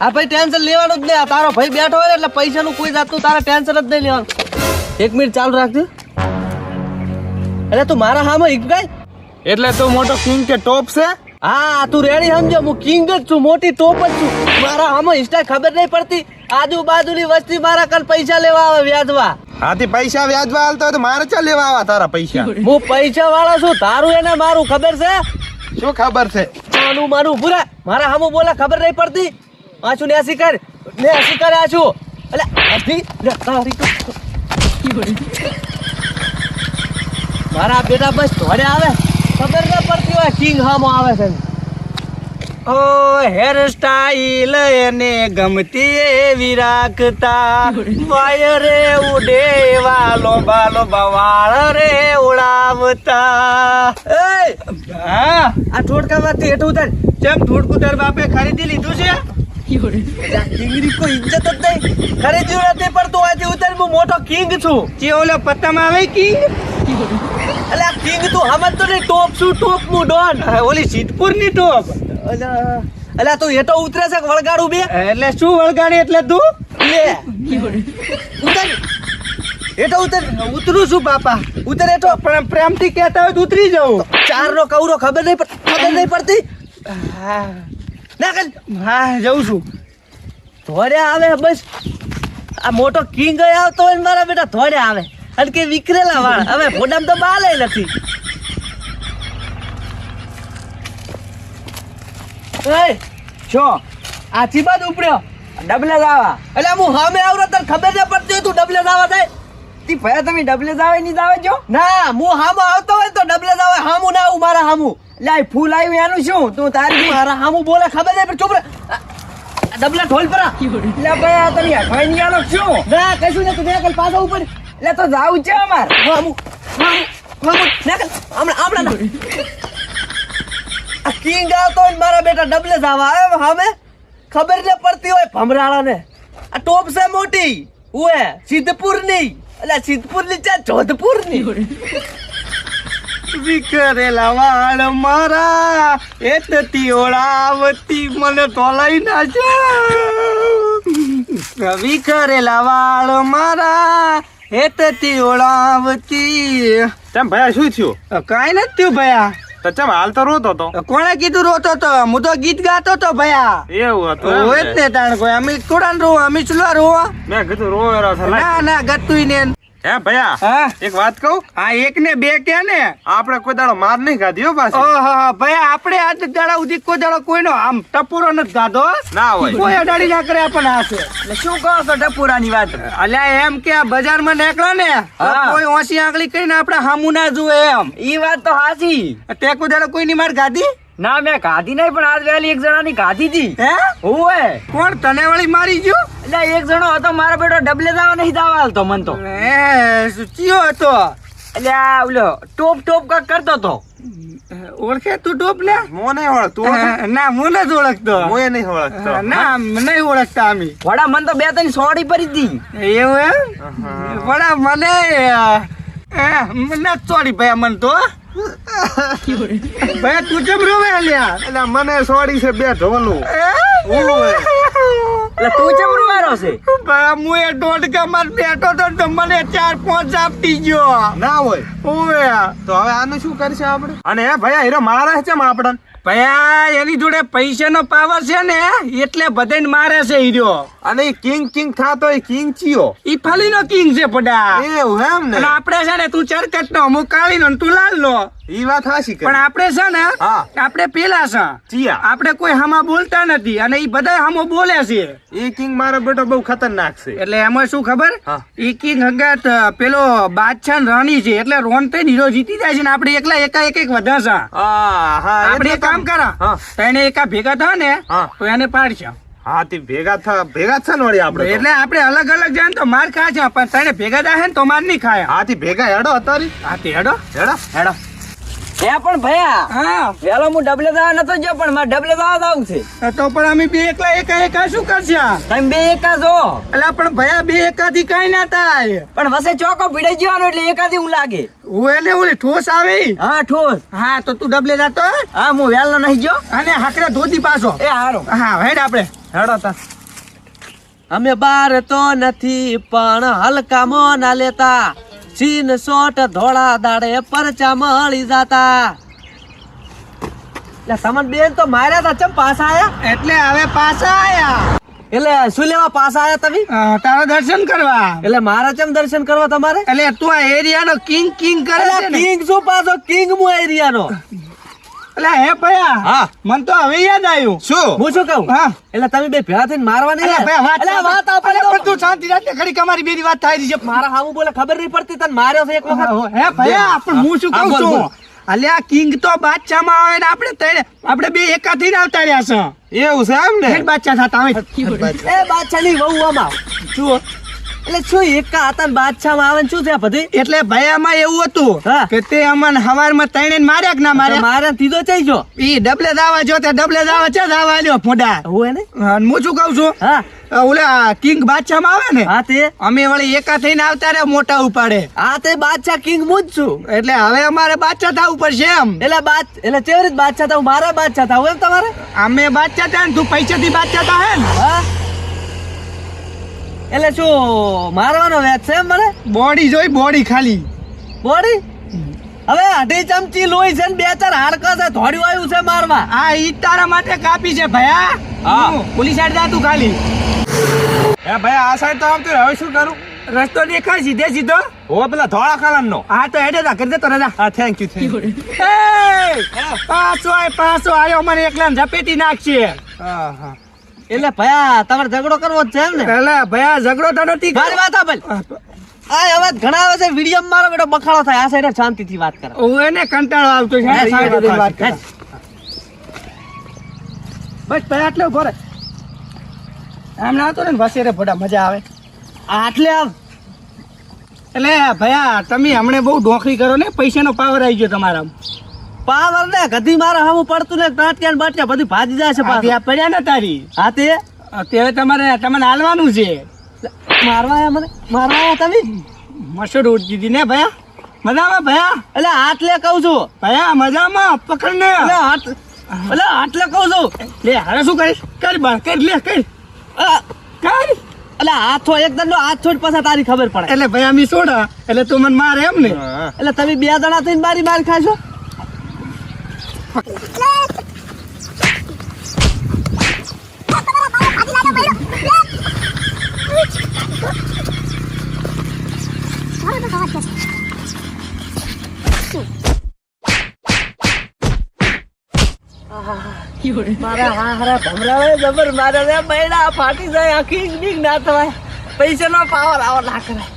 હા ભાઈ ટેન્શન લેવાનું જ નહીં. તારો ભાઈ બેઠો હોય એટલે પૈસાનું કોઈ જાતનું તારે ટેન્શન જ નહીં લેવાનું. એક મિનિટ ચાલુ રાખજો. એટલે તું મારા હામાં હિકગાય એટલે તું મોટો કિંગ કે ટોપ છે? હા તું રેડી સમજો. હું કિંગ જ છું મોટી ટોપ જ છું. મારા હામાં ઇન્સ્ટા ખબર નહીં પડતી. આજુબાજુની વસ્તી મારા કાલ પૈસા લેવા આવે વ્યાજવા. હાથી પૈસા વ્યાજવા હાલતો તો મારે ચા લેવા આવા તારા પૈસા? હું પૈસા વાળો છું તારું એને મારું ખબર છે? શું ખબર છે? માનું માનું ભૂરા મારા હામું બોલા ખબર નહીં પડતી. આછું ને હસી કર ને હસી કરે આછું. એટલે હસી મારા બેટા બસ ધોડે આવે. ખબર ન પડતી હોય કિંગ હામો આવે છે. ઓ હેર સ્ટાઈલ એને ગમતી એવી રાખતા. વાયરે ઉડે, વાલો બાલો બવાળ રે ઉડાવતા! હા, આ ઠોડકામાંથી હેઠું ઉતાર. જેમ ઠોડકું તાર બાપે ખરીદી લીધું છે કિંગની કોઈ ઇજ્જત જ નહીં. ખરીદ્યું નથી પણ તું આજે ઉતર હું મોટો કિંગ છું. જે ઓલો પત્તામાં આવે કિંગ આ કિંગ તું સમજતો નહીં ટોપ છું ટોપ હું ડોન. ઓલી સિદ્ધપુરની ટોપ. અલા અલા તું હેઠો ઉતરે છે કે વળગાડું બે? એટલે શું વળગાડી એટલે તું? લે ઉતર. હેઠો ઉતર. ઉતરું છું બાપા. ઉતર હેઠો. પણ પ્રેમથી કહેતા હોય તો ઉતરી જાઉં. ચાર નો કવરો ખબર નહીં ખબર નહીં પડતી? ના કર હા, જઉં છું. ધોડે આવે બસ. આ મોટો કિંગ આવતો હોય મારા બેટા ધોડે આવે. અને કે વિકરેલા વાળ. હવે ફોડામ તો બાલે નથી. છો આથી બાદ ઉપડ્યો. ડબલે જાવા એટલે હું સામે આવરો, તને ખબર ન પડતી તું ડબલે દાવા થાય તી, ભયા તમે ડબલે જાવે નહીં જાવે છો ના હું હામો આવતો હોય તો ડબલે જાવે હામું ના આવું, મારા હામું. લે ફૂલ આવ્યું એનું શું? તું તારી શું મારા હામું બોલે, ખબર નહીં પણ ચૂપ રહે આ- આ ડબલા ઢોલ પરા લે ભાઈ આ તમે અઠવાઈ નહીં આલો શું? ના, કશું ને તું કલ પાછો ઉપર. લે, તો જાવું છે અમાર. હામું હામું હામું આમણા હમણાં આ કિંગ આવતો હોય મારા બેટા ડબલે જાવા આવે. હામે? ખબર ને પડતી હોય ભમરાળાને. આ ટોપ છે મોટી. ઓએ સિદ્ધપુર એટલે સિદ્ધપુરની છે જોધપુરની વિખરેલા વાળ મારા એતતી ઓળાવતી મને તોલાઈ નાખ્યો વિકરેલા વાળ મારા એતતી ઓળાવતી. તેમ ભયા શું થયું? કાંઈ નથી થયું ભયા. તો ચમ હાલ તો રોતો તો? કોણે કીધું રોતો તો? હું તો ગીત ગાતો તો ભયા. એવું હતું હોય જ ને? તાણ કોઈ. અમે થોડા રોવા અમે ચલો રોવા. મેં કીધું રોવેરો છે. ના ના ગતું ને હે ભયા હા? એક વાત કહું? આ એક ને બે કે ને? આપણે કોઈ દાડો માર નહીં ખાધી હો પાછી. ઓહો ભાઈ આપણે આજ દાડા સુધી કોઈ દાડો કોઈનો આમ ટપુરો નથી ખાધો ના હોય. કોઈ અડાડી ના કરે પણ હાશે શું કહો છો ટપુરાની વાત? અલ્યા એમ કે આ બજારમાં નીકળો ને કોઈ ઓછી આંગળી કરીને આપણે હામુ ના જુએ એમ. ઈ વાત તો હાચી. તે કોઈ દાડો કોઈની માર ગાધી ના મેં ખાધી નહીં પણ આજ વહેલી એક જણાની ખાધી હતી હે ઓવે કોણ તને વળી મારી ગયો? એટલે એક જણો હતો મારો બેટો ડબલે દાવા નહીં દાવા હાલતો મન તો. એ ચિયો હતો. એટલે આ ઓલો ટોપ ટોપ કાક કરતો હતો. ઓળખે તું ટોપ ને? મો નહીં ઓળખતો. ના હું નથી ઓળખતો. મોંએ નહીં ઓળખતો. ના નહીં ઓળખતા અમે. વડા મન તો બે ત્રણ સોડી પડી હતી. એવું એમ? વડા મને એ, મને ચોરી ભાઈ મન તો ભાઈ તું કેમ રોવે અલ્યા એટલે મને સોડી છે બે ઢોલું. એટલે તું ચમ રૂવારો છે? ભાઈ હું એ દોઢકા માં બેઠો તો તો મને ચાર પાંચ આપતી ગયો. ના હોય. ઓવે. તો હવે આનું શું કરશે આપણે? અને હે ભાઈ હીરો મારા છે આપણને? ભયા એની જોડે પૈસાનો પાવર છે ને એટલે બધાને મારે છે હીરો અને કિંગ કિંગ થાતો એ કિંગ ચિયો. ઈ ફાલીનો કિંગ છે પડા. એવું એમ ને? અને આપણે છે ને તું ચરકટ નો અમુક કાળી નો તું લાલ નો ઈ વાત હાશી પણ આપણે છે ને. આપણે પેલા છે. ચિયા. આપણે કોઈ હામા બોલતા નથી અને ઈ બધા હામો બોલે છે. એ કિંગ મારો બેટો બહુ ખતરનાક છે. એટલે એમાં શું ખબર? એ ઈ કિંગ હંગાત પેલો બાદશાહ ને રાણી છે એટલે રોન થઈ હીરો જીતી જાય છે ને આપણે એકલા એકા એક એક વધા છે. આપણે કામ કરા. એને એકા ભેગા થાય ને તો એને પાડશે. હા તે ભેગા થા ભેગા છે ને આપણે એટલે આપણે અલગ અલગ જાય તો માર ખા છે પણ તને ભેગા થાય ને તો માર નહીં ખાય. હા તે ભેગા હેડો અતારી હા તે હેડો. હેડો. હેડો. હે પણ ભયા હા. વેલો હું ડબલે દાવા નતો જો પણ મારે ડબલે દાવા દાવું છે. તો પણ અમે બે એકલા એકા એકા શું કરશે? તમે બે એકા જો એટલે પણ ભયા બે એકાથી કઈ ના થાય. પણ વસે ચોકો ભીડાઈ જવાનો એટલે એકાથી હું લાગે. હું એટલે હું ઠોસ આવે હા ઠોસ. હા તો તું ડબલે જાતો હા. હું વેલનો નહીં જો અને હાકરે ધોતી પાછો. એ હારો. હા હેડ આપણે હેડો તા. અમે બાર તો નથી પણ હલકામાં ના લેતા. સીન સોટ ધોળા દાડે પરચા મળી જાતા. એટલે સમન બેન તો માર્યા તા ચમ પાછા આયા? એટલે હવે પાછા આયા. એટલે શું લેવા પાછા આયા તમે? તારા દર્શન કરવા. એટલે મારા ચમ દર્શન કરવા તમારે? એટલે તું આ એરિયાનો કિંગ કિંગ કરે છે ને. કિંગ શું પાછો? કિંગ મુ એરિયાનો. એટલે હે ભયા હા. મન તો હવે યાદ આવ્યું. શું? હું શું કહું? હા. એટલે તમે બે ભેળા થઈને મારવા નહીં વાત એટલે વાત આપણે પણ તું શાંતિ રાખ ને, અમારી બેની વાત થાય છે. મારા હામું બોલે ખબર નહીં પડતી તને માર્યો છે એક વખત? હે ભયા પણ હું શું કહું બોલ, બોલ. છું અલ્યા કિંગ તો બાદશાહમાં આવે ને આપણે તઈને આપણે બે એકા થઈને આવતા રહ્યા છે. એવું છે એમ ને? બાદશાહ થતા આવે. એ બાદશાહની વહુ આમાં. જુઓ. એટલે શું એકા હતા ને બાદશાહમાં આવે શું છે બધી? એટલે ભયામાં એવું હતું હા. કે તે અમને હવારમાં તઈને માર્યા કે ના માર્યા? મારે તીધો થઈ જો ઈ ડબલે દાવા જો તે ડબલે દાવા છે દાવા લ્યો ફોડા. હું એને? હું શું કહું છું? હા. ઓલા કિંગ બાદશાહમાં આવે ને? હા તે. અમે વળી એકા થઈને આવતા રે મોટા ઉપાડે. આ તે બાદશાહ કિંગ હું જ છું. એટલે હવે અમારે બાદશાહ થવું પડશે એમ. એટલે બાદ એટલે કેવી રીતે બાદશાહ થવું? મારે બાદશાહ થવું એમ તમારે? અમે બાદશાહ થાય ને તું પૈસાથી બાદશાહ થાય ને? હા. એટલે શું મારવાનો વેચ છે મને? બોડી જોઈ બોડી ખાલી. બોડી? હવે અઢી ચમચી લોહી છે ને બે ચાર હાડકા છે ધોડ્યું આવ્યું છે મારવા આ ઈ તારા માટે કાપી છે ભયા. હા. પોલીસ સાઈડ જા તું ખાલી. હે ભાઈ આ સાઈડ તો આવતું. હવે શું કરું? રસ્તો દેખાય સીધે સીધો? હો પેલા ધોળા કલર નો હા તો હેડે કરી દે તો રજા. હા થેન્ક યુ થેન્ક યુ એ, પાછો આય પાછો આયો મને એકલા ઝપેટી નાખશે હા હા. એટલે ભયા તમારે ઝઘડો કરવો જ છે એમ ને? એટલે ભયા ઝઘડો તો નથી મારી વાત સાંભળ. આ હવે ઘણા આવે છે વીડિયો મારો બેટો બખાડો થાય આ સાઈડ શાંતિથી વાત કરે. હું એને કંટાળો આવતો છે વાત બસ ભયા એટલે ઊભો રહે. આમ ના આવતો ને વસે રે ભોડા મજા આવે. આટલે આવ. એટલે ભયા તમે હમણે બહુ નોકરી કરો ને પૈસાનો પાવર આવી ગયો તમારા પાવર ને ગધી મારે હમ પડતું ને ટાંટિયા બાટિયા બધું ભાજી જાય છે આ પડ્યા ને તારી? હા તે? અત્યારે તમારે તમને હાલવાનું છે. મારવા આયા મને? મારવા આયા તમે? મસૂર ઉડતી હતી ને ભયા? મજામાં ભયા? એટલે આટલે કહું છું. ભયા મજામાં? પકડ ને. એટલે એટલે આટલે કહું છું. લે હવે શું કરીશ? કર બાર કર લે કર. કર. એટલે હાથો એકદમ નો હાથ છોડ પાછા તારી ખબર પડે. એટલે ભયા મી છોડા એટલે તું મને મારે એમ ને. એટલે તમે બે જણા થઈને મારી માર ખાશો? મારા હા હારા ભમરાવે જબર મારે બૈડા ફાટી જાય, આખી ના થવાય. પૈસા નો પાવર આવો ના કરાય.